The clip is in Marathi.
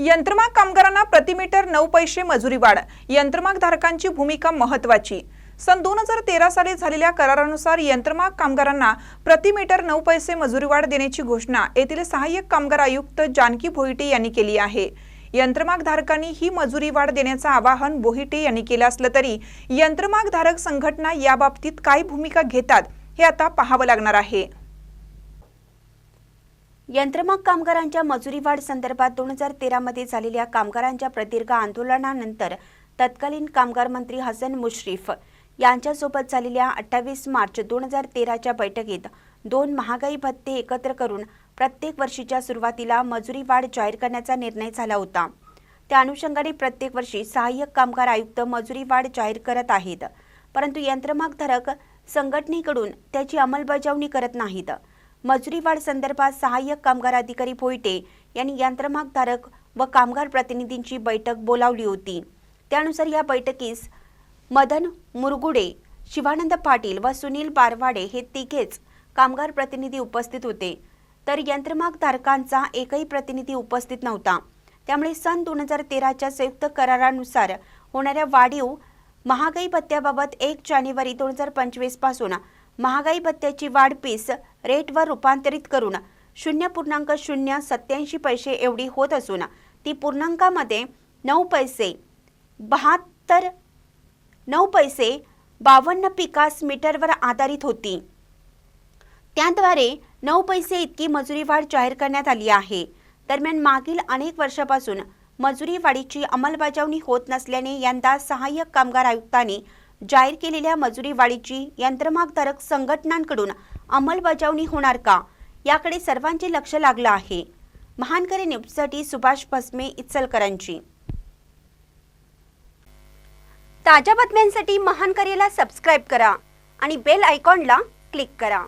यंत्रमाग कामगारांना प्रतिमीटर नऊ पैसे मजुरी वाढ. यंत्रमाग धारकांची भूमिका महत्वाची सन दोन हजार तेरा साली झालेल्या करारानुसार यंत्रमाग कामगारांना प्रतिमीटर नऊ पैसे मजुरी वाढ देण्याची घोषणा येथील सहाय्यक कामगार आयुक्त जानकी भोईटे यांनी केली आहे. यंत्रमाग धारकांनी ही मजुरी वाढ देण्याचं आवाहन बोहिटे यांनी केलं असलं तरी यंत्रमाग धारक संघटना याबाबतीत काय भूमिका घेतात हे आता पाहावं लागणार आहे. यंत्रमाग कामगारांच्या मजुरी वाढ संदर्भात दोन हजार तेरामध्ये झालेल्या कामगारांच्या प्रदीर्घ आंदोलनानंतर तत्कालीन कामगार मंत्री हसन मुश्रीफ यांच्यासोबत झालेल्या अठ्ठावीस मार्च दोन हजार तेराच्या बैठकीत दोन महागाई भत्ते एकत्र करून प्रत्येक वर्षीच्या सुरुवातीला मजुरी वाढ जाहीर करण्याचा निर्णय झाला होता. त्या अनुषंगाने प्रत्येक वर्षी सहाय्यक कामगार आयुक्त मजुरी वाढ जाहीर करत आहेत परंतु यंत्रमागधारक संघटनेकडून त्याची अंमलबजावणी करत नाहीत. मजुरीवाढ संदर्भात सहाय्यक कामगार अधिकारी भोईटे यांनी यंत्रमागधारक व कामगार प्रतिनिधींची बैठक बोलावली होती. त्यानुसार या बैठकीस मदन मुरगुडे शिवानंद पाटील व सुनील बारवाडे हे तिघेच कामगार प्रतिनिधी उपस्थित होते. तर यंत्रमागधारकांचा एकही प्रतिनिधी उपस्थित नव्हता. त्यामुळे सन दोन हजार तेराच्या संयुक्त करारानुसार होणाऱ्या वाढीव महागाई भत्त्याबाबत एक जानेवारी दोन हजार पंचवीसपासून महागाई भत्त्याची वाढ पीस रेटवर रूपांतरित करून शून्य पूर्णांक शून्य सत्याऐंशी पैसे एवढी होत असून ती पूर्णांकामध्ये नऊ पैसे बहात्तर नऊ पैसे बावन्न पिकास मीटरवर आधारित होती. त्याद्वारे नऊ पैसे इतकी मजुरी वाढ जाहीर करण्यात आली आहे. दरम्यान मागील अनेक वर्षापासून मजुरी वाढीची अंमलबजावणी होत नसल्याने यंदा सहाय्यक कामगार आयुक्तांनी जाहीर केलेल्या मजुरी वाढीची यंत्रमागधारक संघटनांकडून अंमलबजावणी होणार का? याकडे सर्वांचे लक्ष लागलं आहे. महानकरी न्यूजसाठी सुभाष भस्मे इचलकरांची ताज्या बातम्यांसाठी महानकरीला सबस्क्राईब करा आणि बेल आयकॉनला क्लिक करा.